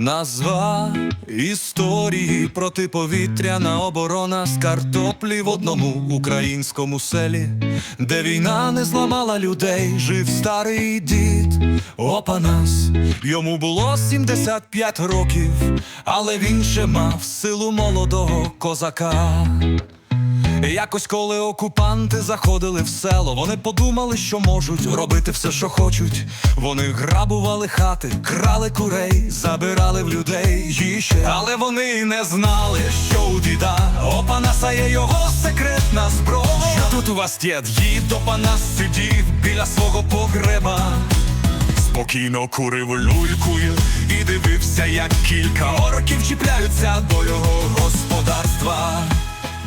Назва історії протиповітряна оборона з картоплі в одному українському селі, де війна не зламала людей, жив старий дід Опанас. Йому було 75 років, але він ще мав силу молодого козака. Якось, коли окупанти заходили в село, вони подумали, що можуть робити все, що хочуть. Вони грабували хати, крали курей, забирали в людей їжі. Але вони не знали, що у діда Опанаса є його секретна зброя. Що тут у вас дід? Дід Опанас сидів біля свого погреба. Спокійно курив люлькою і дивився, як кілька орків чіпляються до його господарства.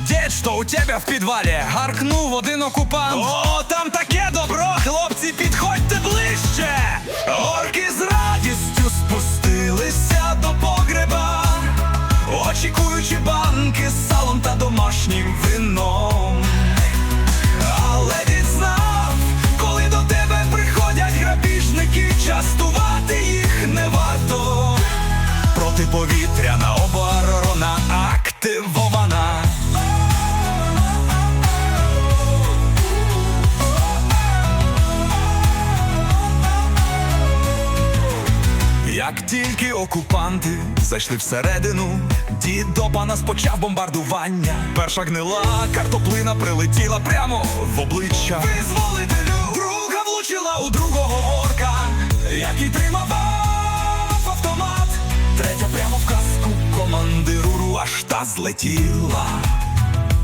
Дід, що у тебе в підвалі? Гаркнув один окупант. О, там таке добро, хлопці, підходьте ближче. Орки з радістю спустилися до погреба, очікуючи банки з салом та домашнім вином. Але дід знав, коли до тебе приходять грабіжники, частувати їх не варто. Протиповітряна Як тільки окупанти зайшли всередину, дід до пана почав бомбардування. Перша гнила картоплина прилетіла прямо в обличчя. Визволителю друга влучила у другого орка, який тримав автомат. Третя прямо в каску командиру аж та злетіла.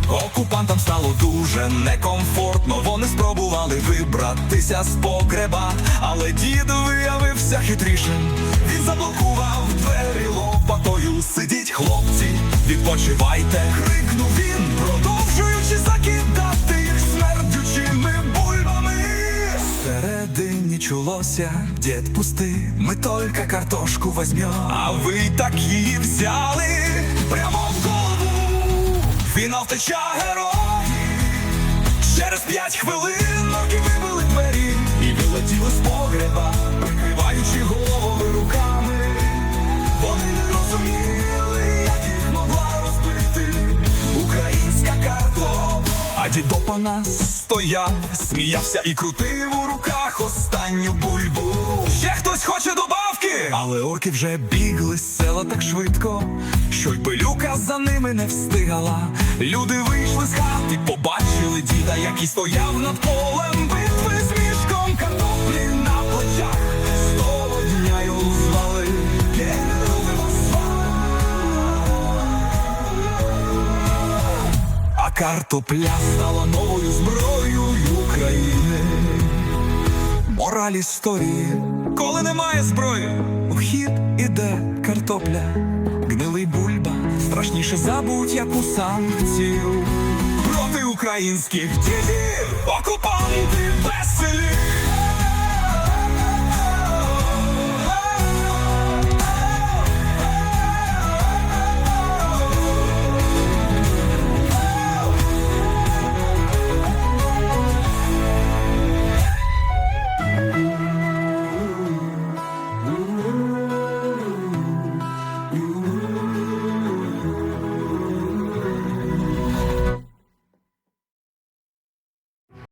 Окупантам стало дуже некомфортно. Вони спробували вибратися з погреба, але дід виявився хитрішим. Він заблокував двері лопатою. Сидіть, хлопці, відпочивайте. Крикнув він, продовжуючи закидати їх смердючими бульбами. Всередині чулося, дід пусти, ми тільки картошку возьмем. А ви так її взяли прямо в голову. Фінал втеча героїв Через п'ять хвилин дідопа нас стояв, сміявся і крутив у руках останню бульбу. Ще хтось хоче добавки, але орки вже бігли з села так швидко, що й пилюка за ними не встигала. Люди вийшли з хати, побачили діда, який стояв над полем битви картопля стала новою зброєю України. Мораль історії, коли немає зброї, у хід іде картопля, гнилий бульба, страшніше забуть, як у санкцію. Проти українських дідів окупанти веселі